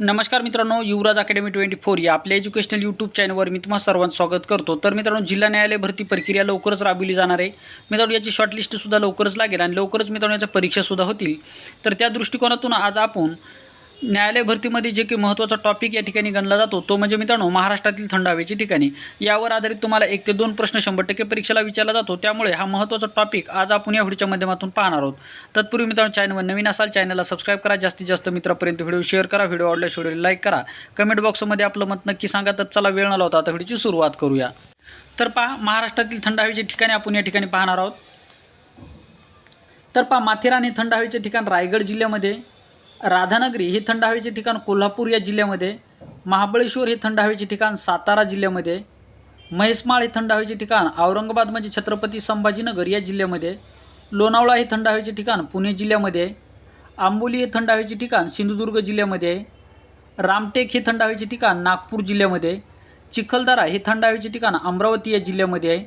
नमस्कार मित्रांनो युवराज academy twenty four या आपल्या एज्युकेशनल यूट्यूब चॅनलवर मी तुम्हाला सर्वांचं स्वागत करतो. तर मित्रांनो जिल्हा न्यायालय भरती प्रक्रिया लवकरच राबविली जाणार आहे. मित्रांनो याची शॉर्टलिस्टसुद्धा लवकरच लागेल आणि लवकरच मित्रांनो याच्या परीक्षासुद्धा होतील. तर त्या दृष्टिकोनातून आज आपण न्यायालय भरतीमध्ये जे की महत्त्वाचा टॉपिक या ठिकाणी गणला जातो तो म्हणजे मित्रांनो महाराष्ट्रातील थंड हवेची ठिकाणी. यावर आधारित तुम्हाला एक ते दोन प्रश्न शंभर टक्के परीक्षेला विचारला जातो. त्यामुळे हा महत्त्वाचा टॉपिक आज आपण या व्हिडिओच्या माध्यमातून पाहणार आहोत. तत्पूर्वी मित्रांनो चॅनलवर नवीन असाल चॅनलला सबस्क्राईब करा. जास्तीत जास्त मित्रापर्यंत व्हिडिओ शेअर करा. व्हिडिओ आवडल्यास व्हिडिओ लाईक करा. कमेंट बॉक्समध्ये आपलं मत नक्की सांगा. तर चला वेळ न लावता आता व्हिडिओची सुरुवात करूया. तर पहा महाराष्ट्रातील थंड हवेचे ठिकाणी आपण या ठिकाणी पाहणार आहोत. तर पहा माथेरान हे थंड हवेचे ठिकाण रायगड जिल्ह्यामध्ये राधानगरी हे थंड हवेचे ठिकाण कोल्हापूर या जिल्ह्यामध्ये महाबळेश्वर हे थंड हवेचे ठिकाण सातारा जिल्ह्यामध्ये म्हैसमाळ हे थंड हवेचे ठिकाण औरंगाबाद म्हणजे छत्रपती संभाजीनगर या जिल्ह्यामध्ये लोणावळा हे थंड हवेचे ठिकाण पुणे जिल्ह्यामध्ये आंबोली हे थंड हवेचे ठिकाण सिंधुदुर्ग जिल्ह्यामध्ये आहे. रामटेक हे थंड हवेचे ठिकाण नागपूर जिल्ह्यामध्ये चिखलदरा हे थंड हवेचे ठिकाण अमरावती या जिल्ह्यामध्ये आहे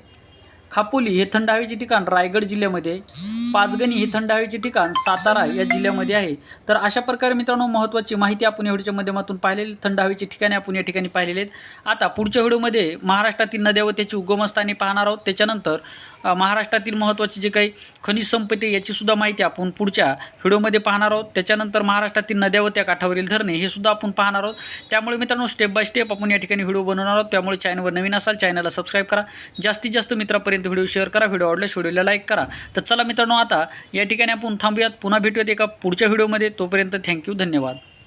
खापोली हे थंड हवेचे ठिकाण रायगड जिल्ह्यामध्ये पाचगणी हे थंड हवेचे ठिकाण सातारा या जिल्ह्यामध्ये आहे. तर अशा प्रकारे मित्रांनो महत्त्वाची माहिती आपण या व्हिडिओच्या माध्यमातून पाहिलेली थंड हवेची ठिकाणे आपण या ठिकाणी पाहिलेले आहेत. आता पुढच्या व्हिडिओमध्ये महाराष्ट्रातील नद्या व त्याची उगमस्थाने पाहणार आहोत. त्याच्यानंतर महाराष्ट्रातील महत्त्वाची जे काही खनिज संपत्ती आहे, याची सुद्धा माहिती आपण पुढच्या व्हिडिओमध्ये पाहणार आहोत. त्याच्यानंतर महाराष्ट्रातील नद्या व त्या काठावरील धरणे हे सुद्धा आपण पाहणार आहोत. त्यामुळे मित्रांनो स्टेप बाय स्टेप आपण या ठिकाणी व्हिडिओ बनवणार आहोत. त्यामुळे चॅनलवर नवीन असाल चॅनलला सबस्क्राईब करा. जास्तीत जास्त मित्रापर्यंत व्हिडिओ शेअर करा. व्हिडिओ आवडल्यास व्हिडिओला लाईक करा. तर चला मित्रांनो आता या ठिकाणी आपण थांबूयात. पुन्हा भेटूयात एका पुढच्या व्हिडिओमध्ये. तोपर्यंत थँक्यू धन्यवाद.